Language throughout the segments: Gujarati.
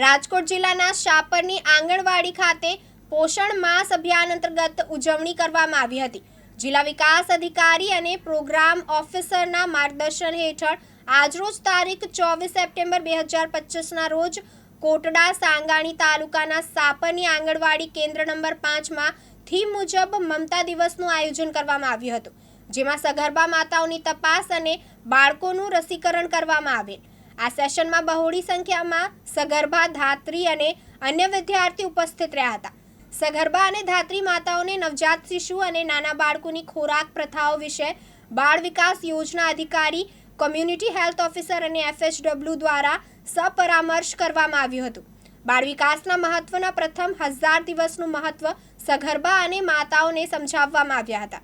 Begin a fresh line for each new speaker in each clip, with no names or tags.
રાજકોટ જિલ્લાના શાપરની આંગણવાડી ખાતે પોષણ માસ અભિયાન અંતર્ગત ઉજવણી કરવામાં આવી હતી. જિલ્લા વિકાસ અધિકારી અને પ્રોગ્રામ ઓફિસરના માર્ગદર્શન હેઠળ આજરોજ તારીખ ચોવીસ સપ્ટેમ્બર બે હજાર પચીસના રોજ કોટડા સાંગાણી તાલુકાના સાપરની આંગણવાડી કેન્દ્ર નંબર પાંચમાં થીમ મુજબ મમતા દિવસનું આયોજન કરવામાં આવ્યું હતું, જેમાં સગર્ભા માતાઓની તપાસ અને બાળકોનું રસીકરણ કરવામાં આવેલ. આ સેશનમાં બહોળી સંખ્યામાં સગર્ભા, ધાત્રી અને અન્ય વિદ્યાર્થી ઉપસ્થિત રહ્યા હતા. સગર્ભા અને ધાત્રી માતાઓને નવજાત શિશુ અને નાના બાળકોની ખોરાક પ્રથાઓ વિશે બાળ વિકાસ યોજના અધિકારી, કોમ્યુનિટી હેલ્થ ઓફિસર અને એફએચડબલ્યુ દ્વારા સપરામર્શ કરવામાં આવ્યું હતું. બાળ વિકાસના મહત્વના પ્રથમ હજાર દિવસનું મહત્વ સગર્ભા અને માતાઓને સમજાવવામાં આવ્યા હતા.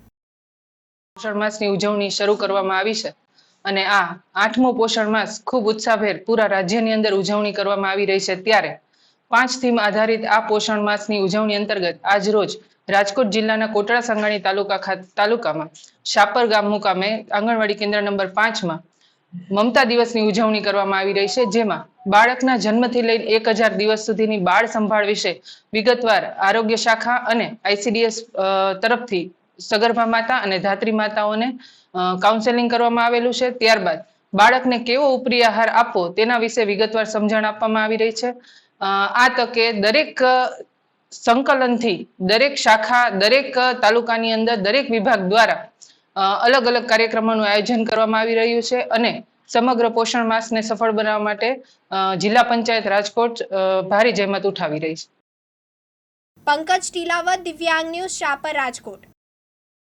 ઉજવણી શરૂ કરવામાં આવી છે. અને આ આઠમો પોષણ માસ ખૂબ ઉત્સાહભેર પૂરા રાજ્યની અંદર ઉજવણી કરવામાં આવી રહી છે ત્યારે પાંચ થીમ આધારિત આ પોષણ માસની ઉજવણી અંતર્ગત આજ રોજ રાજકોટ જિલ્લાના કોટડા સંગાણી તાલુકા તાલુકામાં શાપર ગામ મુકામે આંગણવાડી કેન્દ્ર નંબર પાંચમાં મમતા દિવસની ઉજવણી કરવામાં આવી રહી છે, જેમાં બાળકના જન્મથી લઈને એક હજાર દિવસ સુધીની બાળ સંભાળ વિશે વિગતવાર આરોગ્ય શાખા અને આઈસીડીએસ તરફથી સગર્ભા માતા અને ધાત્રી માતાઓને કાઉન્સેલિંગ કરવામાં આવેલું છે. ત્યારબાદ બાળકને કેવો ઉપરી આહાર આપવો તેના વિશે વિગતવાર સમજણ આપવામાં આવી રહી છે. આ તકે દરેક સંકલનથી દરેક શાખા, દરેક તાલુકાની અંદર દરેક વિભાગ દ્વારા અલગ અલગ કાર્યક્રમોનું આયોજન કરવામાં આવી રહ્યું છે અને સમગ્ર પોષણ માસને સફળ બનાવવા માટે જિલ્લા પંચાયત રાજકોટ ભારી જહેમત ઉઠાવી રહી છે.
પંકજ ટીલાવત, દિવ્યાંગ ન્યૂઝ શાપર રાજકોટ.